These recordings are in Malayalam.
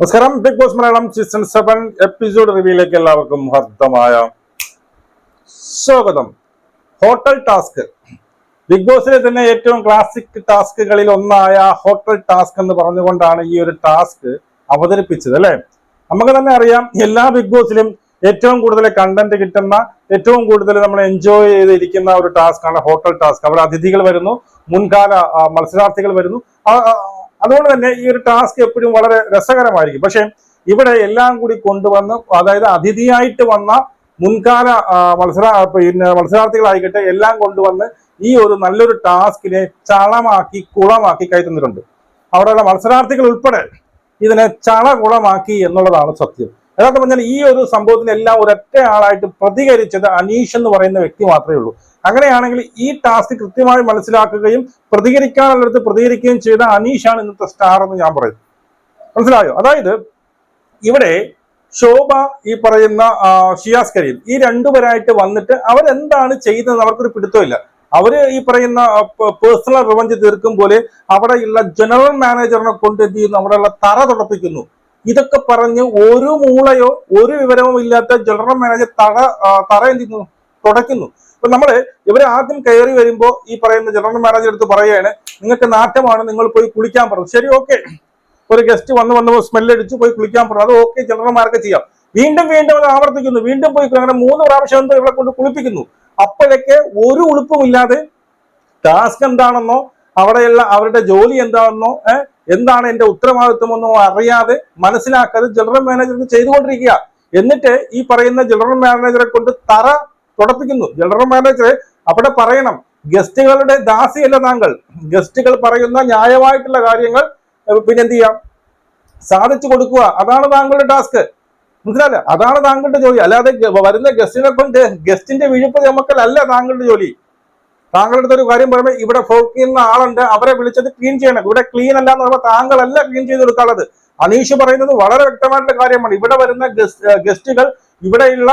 നമസ്കാരം. Bigg Boss Malayalam season seven episode റിവ്യൂയിലേക്ക് എല്ലാവർക്കും ഹർദ്ദമായ സ്വാഗതം. Hotel task. ബിഗ് ബോസിലെ തന്നെ ഏറ്റവും ക്ലാസിക് ടാസ്കുകളിൽ ഒന്നായ ഹോട്ടൽ ടാസ്ക് എന്ന് പറഞ്ഞുകൊണ്ടാണ് ഈ ഒരു ടാസ്ക് അവതരിപ്പിച്ചത് അല്ലെ? നമുക്ക് തന്നെ അറിയാം എല്ലാ ബിഗ് ബോസിലും ഏറ്റവും കൂടുതൽ കണ്ടന്റ് കിട്ടുന്ന ഏറ്റവും കൂടുതൽ നമ്മൾ എൻജോയ് ചെയ്തിരിക്കുന്ന ഒരു ടാസ്ക് ആണ് ഹോട്ടൽ ടാസ്ക്. അവിടെ അതിഥികൾ വരുന്നു മുൻകാല മത്സരാർത്ഥികൾ വരുന്നു. അതുകൊണ്ട് തന്നെ ഈ ഒരു ടാസ്ക് എപ്പോഴും വളരെ രസകരമായിരിക്കും. പക്ഷേ ഇവിടെ എല്ലാം കൂടി കൊണ്ടുവന്ന് അതായത് അതിഥിയായിട്ട് വന്ന മുൻകാല മത്സര പിന്നെ മത്സരാർത്ഥികളായിക്കട്ടെ എല്ലാം കൊണ്ടുവന്ന് ഈ ഒരു നല്ലൊരു ടാസ്കിനെ ചളമാക്കി കുളമാക്കി കയറ്റുന്നിട്ടുണ്ട് അവിടെയുള്ള മത്സരാർത്ഥികൾ ഉൾപ്പെടെ ഇതിനെ ചള കുളമാക്കി എന്നുള്ളതാണ് സത്യം. യഥാർത്ഥം പറഞ്ഞാൽ ഈ ഒരു സംഭവത്തിനെല്ലാം ഒരൊറ്റ ആളായിട്ട് പ്രതികരിച്ചത് അനീഷ് എന്ന് പറയുന്ന വ്യക്തി മാത്രമേ ഉള്ളൂ. അങ്ങനെയാണെങ്കിൽ ഈ ടാസ്ക് കൃത്യമായി മനസ്സിലാക്കുകയും പ്രതികരിക്കാനുള്ളടത്ത് പ്രതികരിക്കുകയും ചെയ്ത അനീഷാണ് ഇന്നത്തെ സ്റ്റാർ എന്ന് ഞാൻ പറയും. മനസ്സിലായോ? അതായത് ഇവിടെ ശോഭ ഈ പറയുന്ന ഷിയാസ് കരീം ഈ രണ്ടുപേരായിട്ട് വന്നിട്ട് അവരെന്താണ് ചെയ്യുന്നത് അവർക്കൊരു പിടുത്തമില്ല അവർ ഈ പറയുന്ന പേഴ്സണൽ റിവഞ്ച് തീർക്കും പോലെ അവിടെയുള്ള ജനറൽ മാനേജറിനെ കൊണ്ട് എന്ത് ചെയ്യുന്നു? അവിടെയുള്ള തറ തുടപ്പിക്കുന്നു. ഇതൊക്കെ പറഞ്ഞ് ഒരു മൂളയോ ഒരു വിവരവും ഇല്ലാത്ത ജനറൽ മാനേജർ തറ തറ എന്ത് ചെയ്യുന്നു? തുടയ്ക്കുന്നു. ഇപ്പൊ നമ്മൾ ഇവരെ ആദ്യം കയറി വരുമ്പോ ഈ പറയുന്ന ജനറൽ മാനേജർ എടുത്ത് പറയുകയാണ് നിങ്ങൾക്ക് നാറ്റമാണ് നിങ്ങൾ പോയി കുളിക്കാൻ പറഞ്ഞു. ശരി ഓക്കെ ഒരു ഗസ്റ്റ് വന്ന് വന്ന് സ്മെല്ല് അടിച്ച് പോയി കുളിക്കാൻ പറഞ്ഞു. അത് ഓക്കെ ജനറൽമാർക്ക് ചെയ്യാം. വീണ്ടും വീണ്ടും അത് ആവർത്തിക്കുന്നു. വീണ്ടും പോയി അങ്ങനെ മൂന്ന് പ്രാവശ്യം എന്തോ ഇവിടെ കൊണ്ട് കുളിപ്പിക്കുന്നു. അപ്പോഴൊക്കെ ഒരു ഉളുപ്പുമില്ലാതെ ടാസ്ക് എന്താണെന്നോ അവിടെയുള്ള അവരുടെ ജോലി എന്താണെന്നോ എന്താണ് എന്റെ ഉത്തരവാദിത്വമെന്നോ അറിയാതെ മനസ്സിലാക്കാതെ ജനറൽ മാനേജർ ചെയ്തുകൊണ്ടിരിക്കുക. എന്നിട്ട് ഈ പറയുന്ന ജനറൽ മാനേജറെ കൊണ്ട് തറ തുടപ്പിക്കുന്നു. ജനറൽ മാനേജറെ അവിടെ പറയണം ഗസ്റ്റുകളുടെ ദാസിയല്ല താങ്കൾ. ഗസ്റ്റുകൾ പറയുന്ന ന്യായമായിട്ടുള്ള കാര്യങ്ങൾ പിന്നെ എന്ത് ചെയ്യാം സാധിച്ചു കൊടുക്കുക. അതാണ് താങ്കളുടെ ടാസ്ക്. മനസ്സിലായില്ല? അതാണ് താങ്കളുടെ ജോലി. അല്ലാതെ വരുന്ന ഗസ്റ്റിനെ കൊണ്ട് ഗസ്റ്റിന്റെ വിഴുപ്പ് ചുമക്കലല്ല താങ്കളുടെ ജോലി. താങ്കളുടെ ഒരു കാര്യം പറയുമ്പോൾ ഇവിടെ ഫോക്ക് ചെയ്യുന്ന ആളുണ്ട് അവരെ വിളിച്ചത് ക്ലീൻ ചെയ്യണം. ഇവിടെ ക്ലീൻ അല്ല എന്ന് പറയുമ്പോൾ താങ്കളല്ല ക്ലീൻ ചെയ്ത് കൊടുക്കാനുള്ളത്. അനീഷ് പറയുന്നത് വളരെ വ്യക്തമായിട്ടുള്ള കാര്യമാണ്. ഇവിടെ വരുന്ന ഗസ്റ്റുകൾ ഇവിടെയുള്ള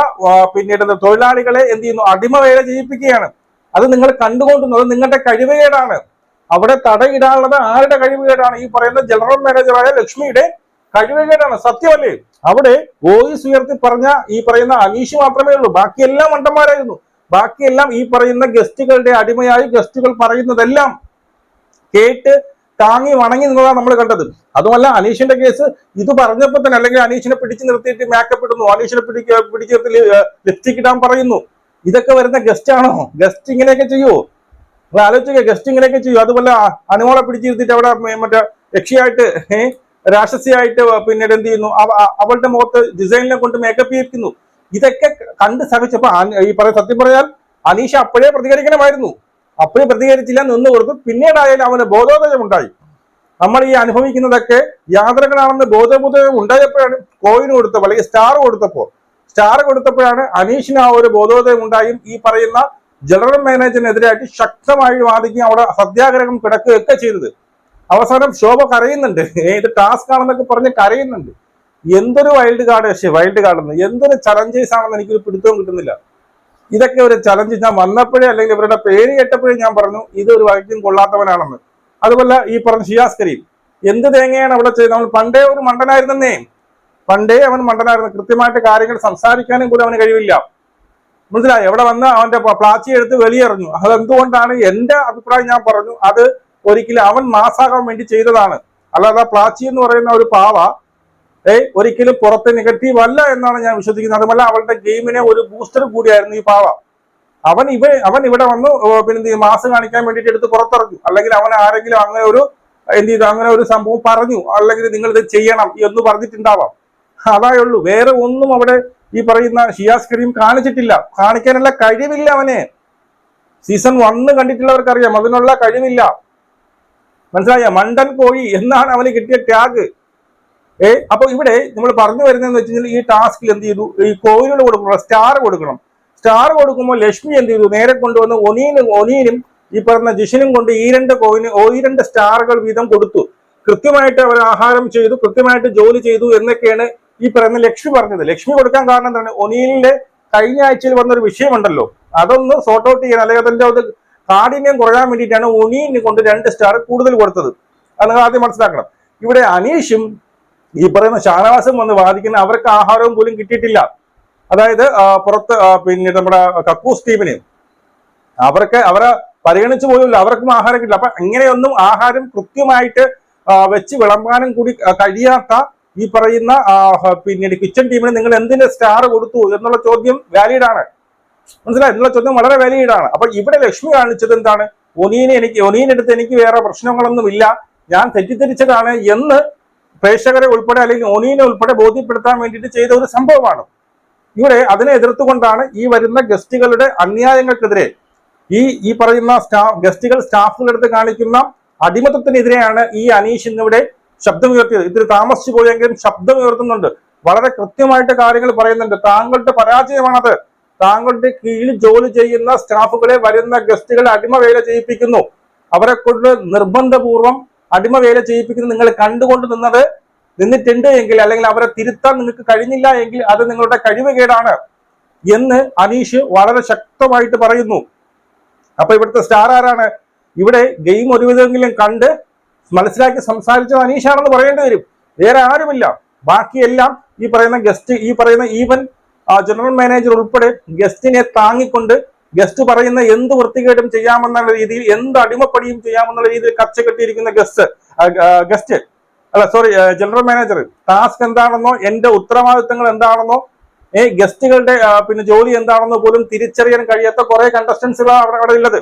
പിന്നീട് തൊഴിലാളികളെ എന്ത് ചെയ്യുന്നു? അടിമ വേല ചെയ്യിപ്പിക്കുകയാണ്. അത് നിങ്ങൾ കണ്ടുകൊണ്ടുന്നത് നിങ്ങളുടെ കഴിവുകേടാണ്. അവിടെ തടയിടാനുള്ളത് ആരുടെ കഴിവുകേടാണ്? ഈ പറയുന്ന ജനറൽ മാനേജറായ ലക്ഷ്മിയുടെ കഴിവുകേടാണ്. സത്യമല്ലേ? അവിടെ വോയിസ് ഉയർത്തി പറഞ്ഞ ഈ പറയുന്ന അനീഷ് മാത്രമേ ഉള്ളൂ. ബാക്കിയെല്ലാം മണ്ടന്മാരായിരുന്നു. ബാക്കിയെല്ലാം ഈ പറയുന്ന ഗസ്റ്റുകളുടെ അടിമയായി ഗസ്റ്റുകൾ പറയുന്നതെല്ലാം കേട്ട് താങ്ങി വണങ്ങി നിന്നതാണ് നമ്മൾ കണ്ടത്. അതുമല്ല അനീഷിന്റെ കേസ് ഇത് പറഞ്ഞപ്പോൾ തന്നെ അല്ലെങ്കിൽ അനീഷിനെ പിടിച്ചു നിർത്തിയിട്ട് മേക്കപ്പ് ഇടുന്നു അനീഷിനെ പിടിക്ക പിടിച്ചു നിർത്തി ലിപ്സ്റ്റിക് ഇടാൻ പറയുന്നു. ഇതൊക്കെ വരുന്ന ഗസ്റ്റ് ആണോ? ഗസ്റ്റ് ഇങ്ങനെയൊക്കെ ചെയ്യുമോ നിങ്ങൾ ആലോചിക്കുക ഗസ്റ്റ് ഇങ്ങനെയൊക്കെ ചെയ്യും അതുപോലെ അനുമോളെ പിടിച്ചിരുത്തിട്ട് അവിടെ മറ്റേ രക്ഷയായിട്ട് രാക്ഷസിയായിട്ട് പിന്നീട് എന്ത് ചെയ്യുന്നു? അവളുടെ മുഖത്ത് ഡിസൈനിനെ കൊണ്ട് മേക്കപ്പ് ചെയ്യിക്കുന്നു ഇതൊക്കെ കണ്ട് സഹിച്ചപ്പോ ഈ പറയാ സത്യം പറഞ്ഞാൽ അനീഷ അപ്പോഴേ പ്രതികരിക്കണമായിരുന്നു. അപ്പോഴേ പ്രതികരിച്ചില്ല നിന്ന് കൊടുത്തു. പിന്നീടായാലും അവന് ബോധോദയം ഉണ്ടായി നമ്മൾ ഈ അനുഭവിക്കുന്നതൊക്കെ യാത്രകളാണെന്ന് ബോധബോധം ഉണ്ടായപ്പോഴാണ് കോയിന് കൊടുത്തപ്പോൾ അല്ലെങ്കിൽ സ്റ്റാർ കൊടുത്തപ്പോൾ. സ്റ്റാർ കൊടുത്തപ്പോഴാണ് അനീഷിന് ആ ഒരു ബോധോദയം ഉണ്ടായും ഈ പറയുന്ന ജനറൽ മാനേജറിനെതിരായിട്ട് ശക്തമായി വാദിക്കുകയും അവിടെ സത്യാഗ്രഹം കിടക്കുകയൊക്കെ ചെയ്തത്. അവസാനം ശോഭ കരയുന്നുണ്ട്. ഇത് ടാസ്ക് ആണെന്നൊക്കെ പറഞ്ഞ് കരയുന്നുണ്ട്. എന്തൊരു വൈൽഡ് കാർഡ് പക്ഷേ വൈൽഡ് കാർഡ് എന്ന്. എന്തൊരു ചലഞ്ചേഴ്സ് ആണെന്ന് എനിക്കൊരു പിടുത്തവും കിട്ടുന്നില്ല. ഇതൊക്കെ ഒരു ചലഞ്ച് ഞാൻ വന്നപ്പോഴേ അല്ലെങ്കിൽ ഇവരുടെ പേര് കേട്ടപ്പോഴേ ഞാൻ പറഞ്ഞു ഇത് ഒരു വൈദ്യം കൊള്ളാത്തവനാണെന്ന്. അതുപോലെ ഈ പറഞ്ഞ ഷിയാസ് കരീം എന്ത് തേങ്ങയാണ് അവിടെ ചെയ്ത് നമ്മൾ പണ്ടേ ഒരു മണ്ടനായിരുന്നേ പണ്ടേ അവൻ മണ്ടനായിരുന്നു. കൃത്യമായിട്ട് കാര്യങ്ങൾ സംസാരിക്കാനും പോലും അവന് കഴിവില്ല. മനസ്സിലായി? എവിടെ വന്ന് അവന്റെ പ്ലാച്ചി എടുത്ത് വെളിയെറിഞ്ഞു. അതെന്തുകൊണ്ടാണ് എന്റെ അഭിപ്രായം ഞാൻ പറഞ്ഞു അത് ഒരിക്കലും അവൻ മാസാകാൻ വേണ്ടി ചെയ്തതാണ്. അല്ലാതെ പ്ലാച്ചി എന്ന് പറയുന്ന ഒരു പാവ ഏ ഒരിക്കലും പുറത്ത് നെഗറ്റീവ് അല്ല എന്നാണ് ഞാൻ വിശ്വസിക്കുന്നത്. അതുമല്ല അവളുടെ ഗെയിമിനെ ഒരു ബൂസ്റ്റർ കൂടിയായിരുന്നു ഈ പാവ. അവൻ ഇവ അവൻ ഇവിടെ വന്നു പിന്നെ മാസ് കാണിക്കാൻ വേണ്ടിയിട്ട് എടുത്ത് പുറത്തിറങ്ങി. അല്ലെങ്കിൽ അവൻ ആരെങ്കിലും അങ്ങനെ ഒരു എന്ത് ചെയ്തു? അങ്ങനെ ഒരു സംഭവം പറഞ്ഞു. അല്ലെങ്കിൽ നിങ്ങൾ ഇത് ചെയ്യണം എന്ന് പറഞ്ഞിട്ടുണ്ടാവാം. അതായേ ഉള്ളൂ. വേറെ ഒന്നും അവിടെ ഈ പറയുന്ന ഷിയാസ് കരീം കാണിച്ചിട്ടില്ല. കാണിക്കാനുള്ള കഴിവില്ല അവനെ. സീസൺ വണ്ണ് കണ്ടിട്ടുള്ളവർക്കറിയാം. അതിനുള്ള കഴിവില്ല. മനസ്സിലായ? മണ്ടൻ കോഴി എന്നാണ് അവന് കിട്ടിയ ടാഗ് ഏ അപ്പൊ ഇവിടെ നമ്മൾ പറഞ്ഞു വരുന്നതെന്ന് വെച്ച് കഴിഞ്ഞാൽ ഈ ടാസ്കിൽ എന്ത് ചെയ്തു? ഈ കോയിനുകൾ കൊടുക്കണം സ്റ്റാർ കൊടുക്കണം. സ്റ്റാർ കൊടുക്കുമ്പോൾ ലക്ഷ്മി എന്ത് ചെയ്തു? നേരെ കൊണ്ടുവന്ന് ഒനീനും ഒനീനും ഈ പറഞ്ഞ ജിഷിനും കൊണ്ട് ഈ രണ്ട് കോയിന് ഈ രണ്ട് സ്റ്റാറുകൾ വീതം കൊടുത്തു. കൃത്യമായിട്ട് അവർ ആഹാരം ചെയ്തു കൃത്യമായിട്ട് ജോലി ചെയ്തു എന്നൊക്കെയാണ് ഈ പറയുന്ന ലക്ഷ്മി പറഞ്ഞത്. ലക്ഷ്മി കൊടുക്കാൻ കാരണം എന്താണ്? ഒനീലിന്റെ കഴിഞ്ഞ ആഴ്ചയിൽ വന്നൊരു വിഷയമുണ്ടല്ലോ. അതൊന്ന് സോർട്ട് ഔട്ട് ചെയ്യാൻ അല്ലെങ്കിൽ അതിന്റെ അത് കാഠിന്യം കുറയാൻ വേണ്ടിയിട്ടാണ് ഒനീനെ കൊണ്ട് രണ്ട് സ്റ്റാർ കൂടുതൽ കൊടുത്തത്. അത് നിങ്ങൾ ആദ്യം മനസ്സിലാക്കണം. ഇവിടെ അനീഷും ഈ പറയുന്ന ഷാനവാസം വന്ന് വാദിക്കുന്ന അവർക്ക് ആഹാരവും പോലും കിട്ടിയിട്ടില്ല. അതായത് പുറത്ത് പിന്നെ നമ്മുടെ കക്കൂസ് ടീമിന് അവർക്ക് അവരെ പരിഗണിച്ചു പോലും അവർക്കും ആഹാരം കിട്ടില്ല. അപ്പൊ ഇങ്ങനെയൊന്നും ആഹാരം കൃത്യമായിട്ട് വെച്ച് വിളമ്പാനും കൂടി കഴിയാത്ത ഈ പറയുന്ന പിന്നീട് കിച്ചൺ ടീമിന് നിങ്ങൾ എന്തിന്റെ സ്റ്റാർ കൊടുത്തു എന്നുള്ള ചോദ്യം വാലിഡ് ആണ്. മനസ്സിലായി? എന്നുള്ള ചോദ്യം വളരെ വാലിഡ് ആണ്. അപ്പൊ ഇവിടെ ലക്ഷ്മി കാണിച്ചത് എന്താണ്? ഒനീനെ എനിക്ക് ഒനീനെടുത്ത് എനിക്ക് വേറെ പ്രശ്നങ്ങളൊന്നും ഇല്ല ഞാൻ തെറ്റിദ്ധരിച്ചതാണ് എന്ന് പ്രേക്ഷകരെ ഉൾപ്പെടെ അല്ലെങ്കിൽ ഒനീനെ ഉൾപ്പെടെ ബോധ്യപ്പെടുത്താൻ വേണ്ടിയിട്ട് ചെയ്ത ഒരു സംഭവമാണ്. ഇവിടെ അതിനെ എതിർത്തുകൊണ്ടാണ് ഈ വരുന്ന ഗസ്റ്റുകളുടെ അന്യായങ്ങൾക്കെതിരെ ഈ ഈ പറയുന്ന സ്റ്റാഫ് ഗസ്റ്റുകൾ സ്റ്റാഫുകളെടുത്ത് കാണിക്കുന്ന അടിമത്തത്തിനെതിരെയാണ് ഈ അനീഷ് ഇന്നിവിടെ ശബ്ദമുയർത്തിയത്. ഇതിൽ താമസിച്ചു പോയെങ്കിലും ശബ്ദമുയർത്തുന്നുണ്ട്. വളരെ കൃത്യമായിട്ട് കാര്യങ്ങൾ പറയുന്നുണ്ട്. താങ്കളുടെ പരാജയമാണത്. താങ്കളുടെ കീഴിൽ ജോലി ചെയ്യുന്ന സ്റ്റാഫുകളെ വരുന്ന ഗസ്റ്റുകളെ അടിമവേല ചെയ്യിപ്പിക്കുന്നു. അവരെ കൊണ്ട് നിർബന്ധപൂർവം അടിമവേല ചെയ്യിപ്പിക്കുന്നത് നിങ്ങൾ കണ്ടുകൊണ്ട് നിന്നത് നിന്നിട്ടുണ്ട് എങ്കിൽ അല്ലെങ്കിൽ അവരെ തിരുത്താൻ നിങ്ങൾക്ക് കഴിഞ്ഞില്ല എങ്കിൽ അത് നിങ്ങളുടെ കഴിവുകേടാണ് എന്ന് അനീഷ് വളരെ ശക്തമായിട്ട് പറയുന്നു. അപ്പൊ ഇവിടുത്തെ സ്റ്റാർ ആരാണ്? ഇവിടെ ഗെയിം ഒരുവിധമെങ്കിലും കണ്ട് മനസ്സിലാക്കി സംസാരിച്ചത് അനീഷാണെന്ന് പറയേണ്ടി വരും. വേറെ ആരുമില്ല. ബാക്കിയെല്ലാം ഈ പറയുന്ന ഗസ്റ്റ് ഈ പറയുന്ന ഈവൻ ജനറൽ മാനേജർ ഉൾപ്പെടെ ഗസ്റ്റിനെ താങ്ങിക്കൊണ്ട് ഗസ്റ്റ് പറയുന്ന എന്ത് വൃത്തികേടും ചെയ്യാമെന്നുള്ള രീതിയിൽ എന്ത് അടിമപ്പടിയും ചെയ്യാമെന്നുള്ള രീതിയിൽ കച്ച കെട്ടിയിരിക്കുന്ന ഗസ്റ്റ് ഗസ്റ്റ് അല്ല സോറി ജനറൽ മാനേജർ ടാസ്ക് എന്താണെന്നോ എന്റെ ഉത്തരവാദിത്തങ്ങൾ എന്താണെന്നോ ഏ ഗസ്റ്റുകളുടെ പിന്നെ ജോലി എന്താണെന്നോ പോലും തിരിച്ചറിയാൻ കഴിയാത്ത കുറെ കണ്ടസ്റ്റൻസുകളാണ് അവിടെ അവിടെ ഉള്ളത്.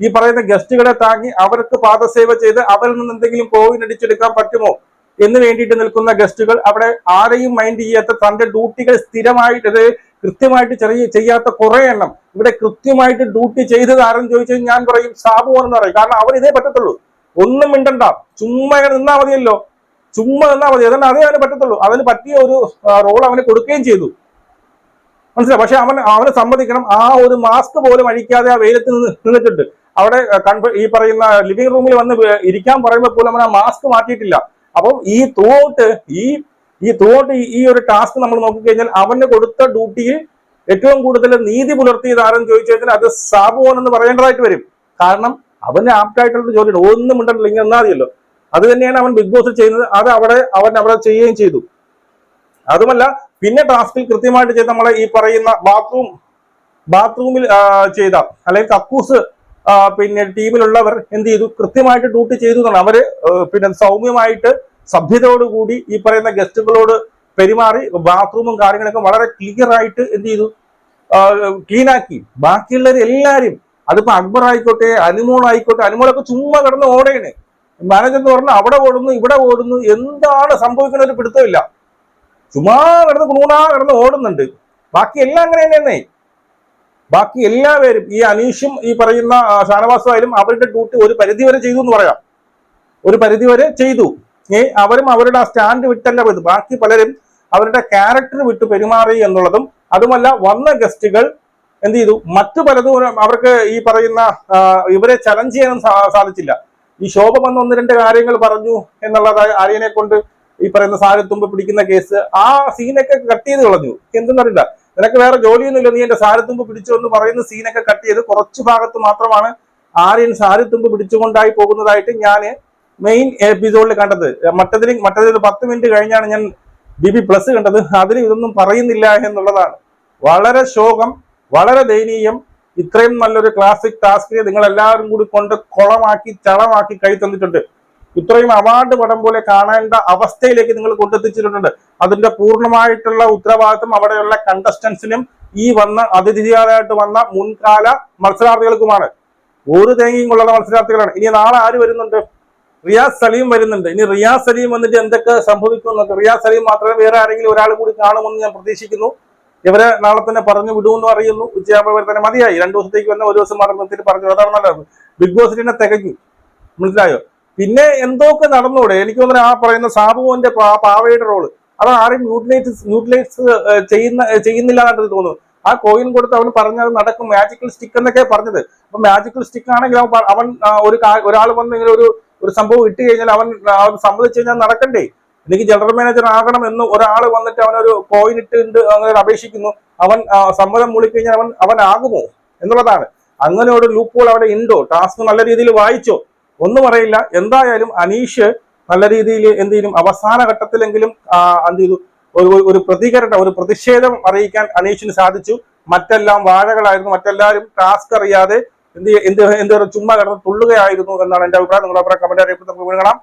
ഈ പറയുന്ന ഗസ്റ്റുകളെ താങ്ങി അവർക്ക് പാദസേവ ചെയ്ത് അവരിൽ നിന്ന് എന്തെങ്കിലും കോവിൻ അടിച്ചെടുക്കാൻ പറ്റുമോ എന്ന് വേണ്ടിയിട്ട് നിൽക്കുന്ന ഗസ്റ്റുകൾ അവിടെ ആരെയും മൈൻഡ് ചെയ്യാത്ത തന്റെ ഡ്യൂട്ടികൾ സ്ഥിരമായിട്ട് കൃത്യമായിട്ട് ചെറിയ ചെയ്യാത്ത കുറെ എണ്ണം. ഇവിടെ കൃത്യമായിട്ട് ഡ്യൂട്ടി ചെയ്തത് ആരെന്ന് ചോദിച്ചാൽ ഞാൻ പറയും സാബു എന്ന് പറയും. കാരണം അവർ ഇതേ പറ്റത്തുള്ളൂ. ഒന്നും മിണ്ടണ്ട. ചുമ്മാ ഇങ്ങനെ നിന്നാ മതിയല്ലോ. ചുമ്മാ നിന്നാ മതി. അതന്നെ അതേ അവന് പറ്റത്തുള്ളൂ. അതിന് പറ്റിയ ഒരു റോൾ അവന് കൊടുക്കുകയും ചെയ്തു. മനസ്സിലായി? പക്ഷെ അവൻ അവന് സമ്മതിക്കണം. ആ ഒരു മാസ്ക് പോലും അഴിക്കാതെ ആ വെയിലത്ത് നിന്ന് നിന്നിട്ടുണ്ട്. അവിടെ ഈ പറയുന്ന ലിവിംഗ് റൂമിൽ വന്ന് ഇരിക്കാൻ പറയുമ്പോൾ പോലും അവൻ ആ മാസ്ക് മാറ്റിയിട്ടില്ല. അപ്പം ഈ തോട്ട് ഈ ഈ തോട്ട് ഈ ഒരു ടാസ്ക് നമ്മൾ നോക്കിക്കഴിഞ്ഞാൽ അവന് കൊടുത്ത ഡ്യൂട്ടിയിൽ ഏറ്റവും കൂടുതൽ നീതി പുലർത്തിയത് ആരെന്ന് ചോദിച്ചു കഴിഞ്ഞാൽ അത് സാബുവോൻ എന്ന് പറയേണ്ടതായിട്ട് വരും. കാരണം അവന് ആപ്റ്റായിട്ടുള്ള ജോലിയാണ് ഒന്നും ഉണ്ടല്ലോ ഇങ്ങനെ എന്നാ മതിയല്ലോ. അത് തന്നെയാണ് അവൻ ബിഗ് ബോസ് ചെയ്യുന്നത്. അത് അവിടെ അവൻ അവിടെ ചെയ്യുകയും ചെയ്തു. അതുമല്ല പിന്നെ ടാസ്കിൽ കൃത്യമായിട്ട് ചെയ്ത നമ്മളെ ഈ പറയുന്ന ബാത്റൂം ബാത്റൂമിൽ ചെയ്ത അല്ലെങ്കിൽ കക്കൂസ് പിന്നെ ടീമിലുള്ളവർ എന്ത് ചെയ്തു? കൃത്യമായിട്ട് ഡ്യൂട്ടി ചെയ്തു എന്നാണ്. അവർ പിന്നെ സൗമ്യമായിട്ട് സഭ്യതയോടുകൂടി ഈ പറയുന്ന ഗസ്റ്റുകളോട് പെരുമാറി ബാത്റൂമും കാര്യങ്ങളൊക്കെ വളരെ ക്ലിയർ ആയിട്ട് എന്ത് ചെയ്തു? ക്ലീനാക്കി ബാക്കിയുള്ളവർ എല്ലാവരും അതിപ്പോ അക്ബർ ആയിക്കോട്ടെ അനുമോൾ ആയിക്കോട്ടെ അനുമോളൊക്കെ ചുമ്മാ കിടന്ന് ഓടയാണ് മാനേജർ എന്ന് പറഞ്ഞാൽ അവിടെ ഓടുന്നു ഇവിടെ ഓടുന്നു എന്താണ് സംഭവിക്കുന്ന ഒരു പിടുത്തമില്ല. ചുമ്മാ കിടന്ന് കൂണാ കിടന്ന് ഓടുന്നുണ്ട്. ബാക്കി എല്ലാം അങ്ങനെ തന്നെയെന്നേ ബാക്കി എല്ലാവരും ഈ അനീഷും ഈ പറയുന്ന ഷാനവാസായാലും അവരുടെ ഡ്യൂട്ടി ഒരു പരിധി വരെ ചെയ്തു എന്ന് പറയാം. ഒരു പരിധി വരെ ചെയ്തു. ഏ അവരും അവരുടെ ആ സ്റ്റാൻഡ് വിട്ടല്ല പോയത്. ബാക്കി പലരും അവരുടെ ക്യാരക്ടർ വിട്ട് പെരുമാറി എന്നുള്ളതും അതുമല്ല വന്ന ഗസ്റ്റുകൾ എന്ത് ചെയ്തു? മറ്റു പലതും അവർക്ക് ഈ പറയുന്ന ഇവരെ ചലഞ്ച് ചെയ്യാനും സാധിച്ചില്ല. ഈ ശോഭ വന്ന ഒന്ന് രണ്ട് കാര്യങ്ങൾ പറഞ്ഞു എന്നുള്ളത് ആര്യനെ കൊണ്ട് ഈ പറയുന്ന സാരത്തുമ്പ് പിടിക്കുന്ന കേസ് ആ സീനൊക്കെ കട്ട് ചെയ്ത് കളഞ്ഞു. എന്തെന്നറിയില്ല. നിനക്ക് വേറെ ജോലിയൊന്നുമില്ല നീ എന്റെ സാരത്തുമ്പ് പിടിച്ചു എന്ന് പറയുന്ന സീനൊക്കെ കട്ട് ചെയ്ത് കുറച്ച് ഭാഗത്ത് മാത്രമാണ് ആര്യൻ സാരത്തുമ്പ് പിടിച്ചുകൊണ്ടായി പോകുന്നതായിട്ട് ഞാൻ മെയിൻ എപ്പിസോഡിൽ കണ്ടത്. മറ്റതിൽ മറ്റതിൽ പത്ത് മിനിറ്റ് കഴിഞ്ഞാണ് ഞാൻ ബി ബി പ്ലസ് കണ്ടത്. അതിൽ ഇതൊന്നും പറയുന്നില്ല എന്നുള്ളതാണ്. വളരെ ശോകം വളരെ ദയനീയം ഇത്രയും നല്ലൊരു ക്ലാസിക് ടാസ്കിനെ നിങ്ങൾ എല്ലാവരും കൂടി കൊണ്ട് കുളമാക്കി ചളമാക്കി കൈ തന്നിട്ടുണ്ട്. ഇത്രയും അവാർഡ് പടം പോലെ കാണേണ്ട അവസ്ഥയിലേക്ക് നിങ്ങൾ കൊണ്ടെത്തിച്ചിട്ടുണ്ട്. അതിന്റെ പൂർണമായിട്ടുള്ള ഉത്തരവാദിത്വം അവിടെയുള്ള കണ്ടസ്റ്റൻസിനും ഈ വന്ന അതിഥിയായിട്ട് വന്ന മുൻകാല മത്സരാർത്ഥികൾക്കുമാണ്. ഒരു തേങ്ങയും കൊള്ളുന്ന മത്സരാർത്ഥികളാണ്. ഇനി നാളെ ആര് വരുന്നുണ്ട്? റിയാസ് സലീം വരുന്നുണ്ട്. ഇനി റിയാസ് സലീം വന്നിട്ട് എന്തൊക്കെ സംഭവിക്കും റിയാസ് സലീം മാത്രമേ വേറെ ആരെങ്കിലും ഒരാൾ കൂടി കാണുമെന്ന് ഞാൻ പ്രതീക്ഷിക്കുന്നു. ഇവരെ നാളെ തന്നെ പറഞ്ഞു വിടുമെന്ന് അറിയുന്നു. ഉച്ചയാകുമ്പോൾ തന്നെ മതിയായി. രണ്ടു ദിവസത്തേക്ക് വന്ന ഒരു ദിവസം മാറി പറഞ്ഞു. അതാണ് നല്ലത്. ബിഗ് ബോസ് തന്നെ തികഞ്ഞു. മനസ്സിലായോ? പിന്നെ എന്തൊക്കെ നടന്നൂടെ? എനിക്ക് തോന്നുന്നു ആ പറയുന്ന സാബുവിന്റെ പാവയുടെ റോൾ അത് ആരും യൂട്ടിലൈസ് യൂട്ടിലൈസ് ചെയ്യുന്ന ചെയ്യുന്നില്ല എന്നായിട്ട് തോന്നുന്നു. ആ കോയിൻ കൊടുത്ത് അവൻ പറഞ്ഞത് നടക്കും. മാജിക്കൽ സ്റ്റിക്ക് എന്നൊക്കെ പറഞ്ഞത്. അപ്പൊ മാജിക്കൽ സ്റ്റിക്ക് ആണെങ്കിൽ അവൻ ഒരു ഒരാൾ വന്ന് ഇങ്ങനെ ഒരു ഒരു സംഭവം ഇട്ട് കഴിഞ്ഞാൽ അവൻ അവൻ സമ്മതിച്ചു കഴിഞ്ഞാൽ നടക്കണ്ടേ? എനിക്ക് ജനറൽ മാനേജർ ആകണം എന്ന് ഒരാൾ വന്നിട്ട് അവനൊരു കോയിൻ ഇട്ടുണ്ട് അങ്ങനെ അപേക്ഷിക്കുന്നു. അവൻ സമ്മതം മൂളിക്കഴിഞ്ഞാൽ അവൻ അവൻ ആകുമോ എന്നുള്ളതാണ്. അങ്ങനെ ഒരു ലൂപ്പോൾ അവിടെ ഉണ്ടോ? ടാസ്ക് നല്ല രീതിയിൽ വായിച്ചോ? ഒന്നും അറിയില്ല. എന്തായാലും അനീഷ് നല്ല രീതിയിൽ എന്ത് ചെയ്യും? അവസാന ഘട്ടത്തിലെങ്കിലും എന്ത് ചെയ്തു? ഒരു- ഒരു പ്രതികരണം ഒരു പ്രതിഷേധം അറിയിക്കാൻ അനീഷിന് സാധിച്ചു. മറ്റെല്ലാം വാഴകളായിരുന്നു. മറ്റെല്ലാവരും ടാസ്ക് അറിയാതെ എന്ത് എന്ത് എന്ത് ചുമ്മാ കിടന്ന് തുള്ളുകയായിരുന്നു എന്നാണ് എന്റെ അഭിപ്രായം. നിങ്ങളുടെ അഭിപ്രായം കമന്റ് അറിയിപ്പ് നമുക്ക് വീണ്ടും കാണാം.